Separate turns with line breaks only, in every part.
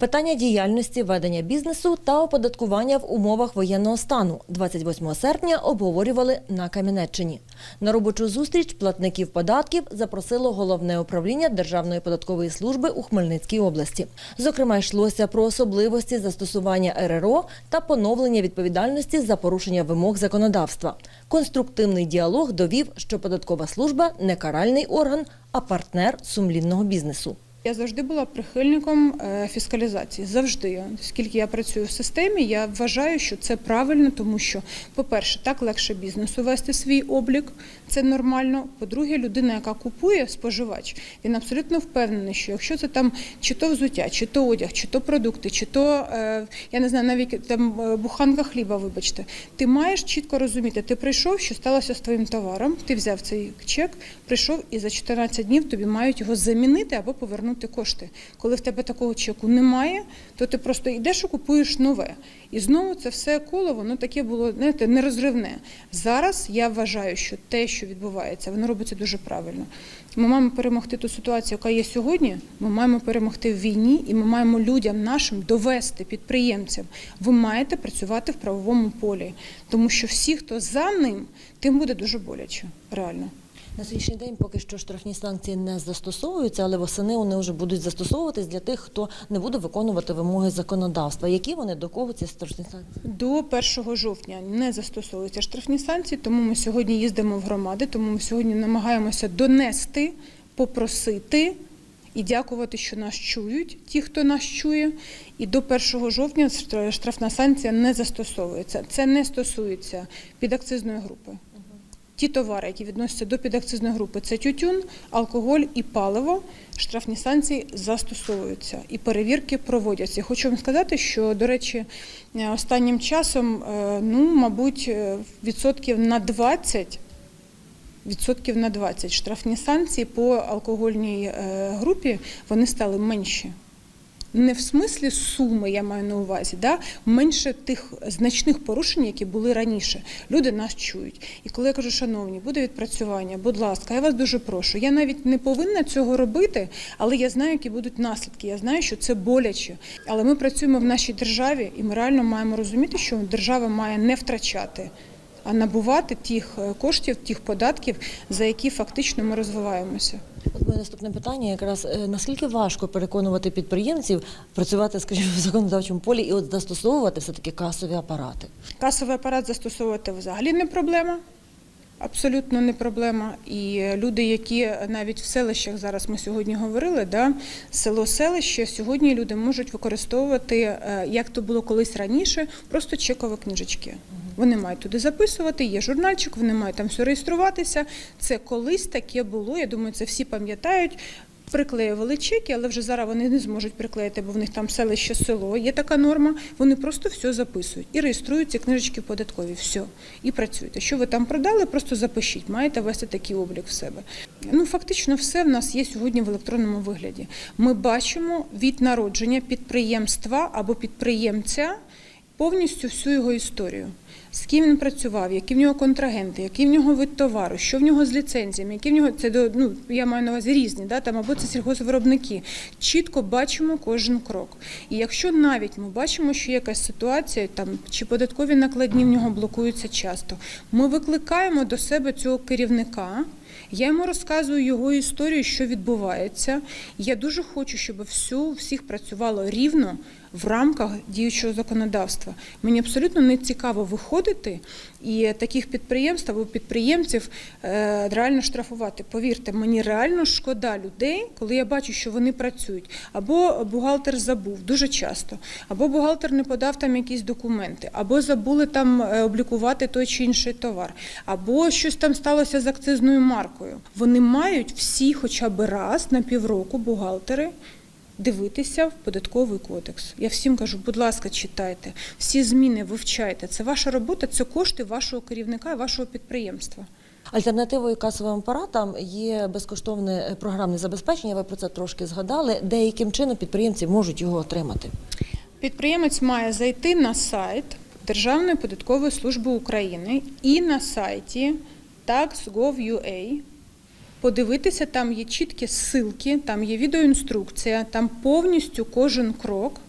Питання діяльності ведення бізнесу та оподаткування в умовах воєнного стану 28 серпня обговорювали на Кам'янеччині. На робочу зустріч платників податків запросило головне управління Державної податкової служби у Хмельницькій області. Зокрема, йшлося про особливості застосування РРО та поновлення відповідальності за порушення вимог законодавства. Конструктивний діалог довів, що податкова служба не каральний орган, а партнер сумлінного бізнесу.
Я завжди була прихильником е, фіскалізації. Завжди, скільки я працюю в системі, я вважаю, що це правильно, тому що, по-перше, так легше бізнесу вести свій облік, це нормально. По-друге, людина, яка купує споживач, він абсолютно впевнений, що якщо це там чи то взуття, чи то одяг, чи то продукти, чи то е, я не знаю, навіть там е, буханка хліба, вибачте, ти маєш чітко розуміти, ти прийшов, що сталося з твоїм товаром, ти взяв цей чек, прийшов і за 14 днів тобі мають його замінити або повернути кошти. Коли в тебе такого чеку немає, то ти просто йдеш і купуєш нове. І знову це все коло, воно таке було знаєте, нерозривне. Зараз я вважаю, що те, що відбувається, воно робиться дуже правильно. Ми маємо перемогти ту ситуацію, яка є сьогодні. Ми маємо перемогти в війні, і ми маємо людям нашим довести підприємцям. Ви маєте працювати в правовому полі, тому що всі, хто за ним, тим буде дуже боляче, реально.
На сьогоднішній день поки що штрафні санкції не застосовуються, але восени вони вже будуть застосовуватись для тих, хто не буде виконувати вимоги законодавства. Які вони до кого ці штрафні санкції?
До 1 жовтня не застосовуються штрафні санкції, тому ми сьогодні їздимо в громади, тому ми сьогодні намагаємося донести, попросити і дякувати, що нас чують, ті, хто нас чує. І до 1 жовтня штрафна санкція не застосовується. Це не стосується підакцизної групи. Ті товари, які відносяться до підакцизної групи, це тютюн, алкоголь і паливо. Штрафні санкції застосовуються і перевірки проводяться. Хочу вам сказати, що до речі, е, останнім часом, е, ну мабуть, е, відсотків на 20 Відсотків на 20 штрафні санкції по алкогольній групі вони стали менші. Не в смислі суми, я маю на увазі, да? менше тих значних порушень, які були раніше. Люди нас чують. І коли я кажу, шановні, буде відпрацювання, будь ласка, я вас дуже прошу. Я навіть не повинна цього робити, але я знаю, які будуть наслідки. Я знаю, що це боляче. Але ми працюємо в нашій державі, і ми реально маємо розуміти, що держава має не втрачати. А набувати тих е, коштів, тих податків, за які фактично ми розвиваємося.
От моє наступне питання якраз е, наскільки важко переконувати підприємців працювати, скажімо, в законодавчому полі і от застосовувати все таки касові апарати?
Касовий апарат застосовувати взагалі не проблема. Абсолютно не проблема. І люди, які навіть в селищах зараз ми сьогодні говорили, да, село селище сьогодні люди можуть використовувати, е, як то було колись раніше, просто чекові книжечки. Вони мають туди записувати, є журнальчик, вони мають там все реєструватися. Це колись таке було. Я думаю, це всі пам'ятають. Приклеювали чеки, але вже зараз вони не зможуть приклеїти, бо в них там селище село. Є така норма. Вони просто все записують і реєструють ці книжечки податкові. Все і працюєте. Що ви там продали, просто запишіть. Маєте вести такий облік в себе. Ну фактично, все в нас є сьогодні в електронному вигляді. Ми бачимо від народження підприємства або підприємця повністю всю його історію. З ким він працював, які в нього контрагенти, який в нього вид товару, що в нього з ліцензіями, які в нього це до ну я маю на увазі різні, да там або це сільгоспвиробники. Чітко бачимо кожен крок. І якщо навіть ми бачимо, що є якась ситуація, там чи податкові накладні в нього блокуються часто, ми викликаємо до себе цього керівника. Я йому розказую його історію, що відбувається. Я дуже хочу, щоб все у всіх працювало рівно в рамках діючого законодавства. Мені абсолютно не цікаво виходити і таких підприємств або підприємців е, реально штрафувати. Повірте, мені реально шкода людей, коли я бачу, що вони працюють. Або бухгалтер забув дуже часто, або бухгалтер не подав там якісь документи, або забули там е, облікувати той чи інший товар, або щось там сталося з акцизною маркою. Вони мають всі, хоча б раз на півроку бухгалтери дивитися в податковий кодекс. Я всім кажу, будь ласка, читайте, всі зміни вивчайте. Це ваша робота, це кошти вашого керівника і вашого підприємства.
Альтернативою касовим апаратам є безкоштовне програмне забезпечення. Ви про це трошки згадали. Деяким чином підприємці можуть його отримати.
Підприємець має зайти на сайт Державної податкової служби України і на сайті tax.gov.ua, подивитися, там є чіткі ссылки, там є відеоінструкція, там повністю кожен крок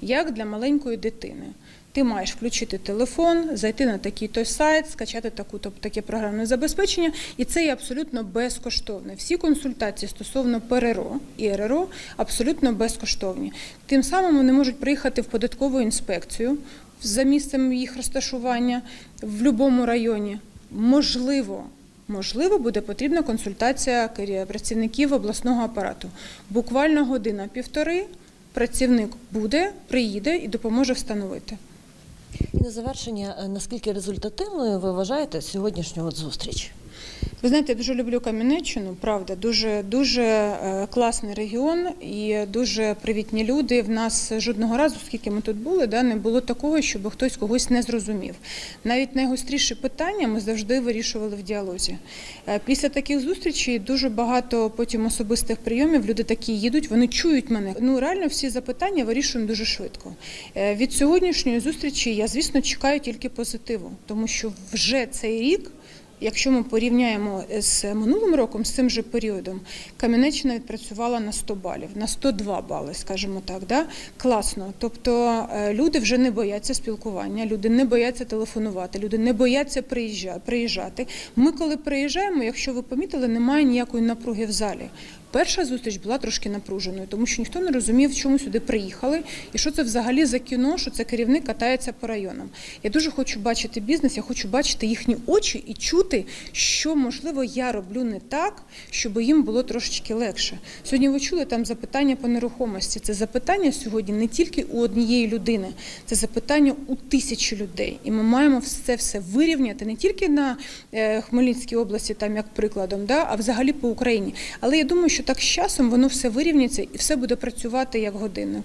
як для маленької дитини. Ти маєш включити телефон, зайти на такий той сайт, скачати таку тобто таке програмне забезпечення, і це є абсолютно безкоштовне. Всі консультації стосовно ПРРО і РРО абсолютно безкоштовні. Тим самим вони можуть приїхати в податкову інспекцію за місцем їх розташування в будь-якому районі. Можливо, можливо, буде потрібна консультація працівників обласного апарату. Буквально година-півтори працівник буде, приїде і допоможе встановити.
І на завершення, е, наскільки результативною ви вважаєте сьогоднішню от зустріч?
Ви знаєте, я дуже люблю Кам'янеччину, правда, дуже дуже е, класний регіон і дуже привітні люди. В нас жодного разу, скільки ми тут були, да, не було такого, щоб хтось когось не зрозумів. Навіть найгостріші питання ми завжди вирішували в діалозі. Е, Після таких зустрічей дуже багато потім особистих прийомів. Люди такі їдуть, вони чують мене. Ну реально всі запитання вирішуємо дуже швидко. Е, Від сьогоднішньої зустрічі я, звісно, чекаю тільки позитиву, тому що вже цей рік. Якщо ми порівняємо з минулим роком, з цим же періодом, Кам'янеччина відпрацювала на 100 балів, на 102 бали, скажімо так. Да? Класно. Тобто е, люди вже не бояться спілкування, люди не бояться телефонувати, люди не бояться приїжджа- приїжджати. Ми, коли приїжджаємо, якщо ви помітили, немає ніякої напруги в залі. Перша зустріч була трошки напруженою, тому що ніхто не розумів, чому сюди приїхали, і що це взагалі за кіно, що це керівник катається по районам. Я дуже хочу бачити бізнес, я хочу бачити їхні очі і чути, що можливо я роблю не так, щоб їм було трошечки легше. Сьогодні ви чули там запитання по нерухомості. Це запитання сьогодні не тільки у однієї людини, це запитання у тисячі людей. І ми маємо це все вирівняти не тільки на е, Хмельницькій області, там як прикладом, да, а взагалі по Україні. Але я думаю, що так з часом воно все вирівняться і все буде працювати як годинник.